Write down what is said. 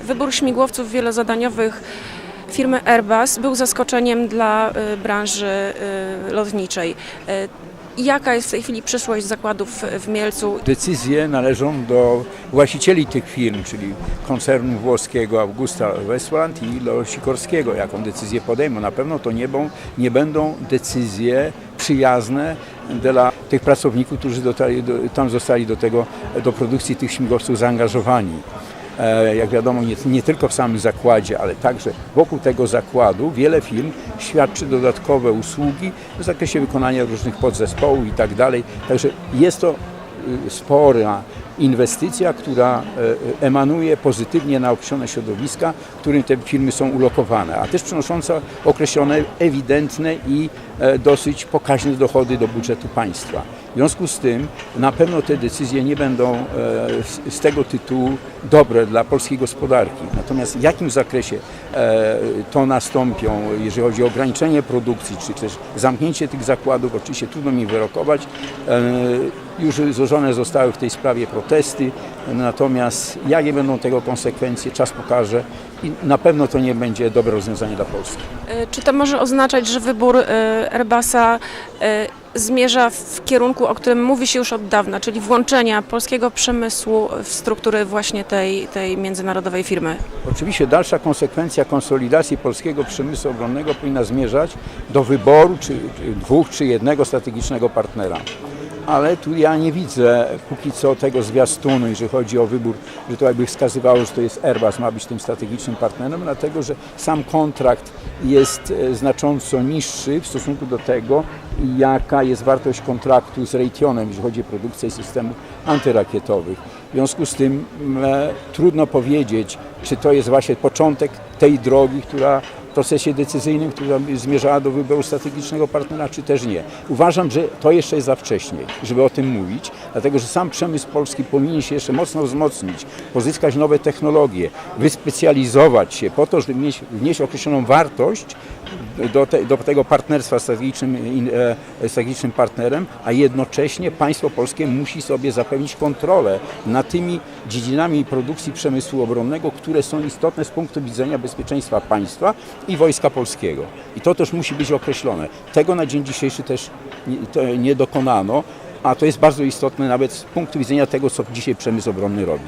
Wybór śmigłowców wielozadaniowych firmy Airbus był zaskoczeniem dla y, branży y, lotniczej. Y, Jaka jest w tej chwili przyszłość zakładów w Mielcu? Decyzje należą do właścicieli tych firm, czyli koncernu włoskiego Augusta Westland i Leo Sikorskiego. Jaką decyzję podejmą? Na pewno to nie, będą- nie będą decyzje przyjazne dla tych pracowników, którzy do, tam zostali do, tego, do produkcji tych śmigłowców zaangażowani. E, Jak wiadomo, nie, nie tylko w samym zakładzie, ale także wokół tego zakładu wiele firm świadczy dodatkowe usługi w zakresie wykonania różnych podzespołów i tak dalej. Także jest to y, spora inwestycja, która e, emanuje pozytywnie na określone środowiska, w którym te firmy są ulokowane, a też przynosząca określone ewidentne i e, dosyć pokaźne dochody do budżetu państwa. W związku z tym na pewno te decyzje nie będą e, z- tego tytułu dobre dla polskiej gospodarki. Natomiast w jakim zakresie e, to nastąpią, jeżeli chodzi o ograniczenie produkcji, czy też zamknięcie tych zakładów, oczywiście trudno mi wyrokować. E, Już złożone zostały w tej sprawie protesty, natomiast jakie będą tego konsekwencje, czas pokaże i na pewno to nie będzie dobre rozwiązanie dla Polski. Y, Czy to może oznaczać, że wybór y, Airbusa y, zmierza w kierunku, o którym mówi się już od dawna, czyli włączenia polskiego przemysłu w struktury właśnie tej, tej międzynarodowej firmy? Oczywiście dalsza konsekwencja konsolidacji polskiego przemysłu obronnego powinna zmierzać do wyboru czy, czy dwóch czy jednego strategicznego partnera. Ale tu ja nie widzę póki co tego zwiastunu, jeżeli chodzi o wybór, że to jakby wskazywało, że to jest Airbus, ma być tym strategicznym partnerem, dlatego że sam kontrakt jest e, znacząco niższy w stosunku do tego, jaka jest wartość kontraktu z Raytheonem, jeżeli chodzi o produkcję systemów antyrakietowych. W związku z tym e, trudno powiedzieć, czy to jest właśnie początek tej drogi, która procesie decyzyjnym, która zmierzała do wyboru strategicznego partnera, czy też nie. Uważam, że to jeszcze jest za wcześnie, żeby o tym mówić, dlatego że sam przemysł polski powinien się jeszcze mocno wzmocnić, pozyskać nowe technologie, wyspecjalizować się po to, żeby mieć, wnieść określoną wartość do, te, do tego partnerstwa strategicznym, e, strategicznym partnerem, a jednocześnie państwo polskie musi sobie zapewnić kontrolę nad tymi dziedzinami produkcji przemysłu obronnego, które są istotne z punktu widzenia bezpieczeństwa państwa i wojska polskiego. I to też musi być określone. Tego na dzień dzisiejszy też nie, nie dokonano, a to jest bardzo istotne nawet z punktu widzenia tego, co dzisiaj przemysł obronny robi.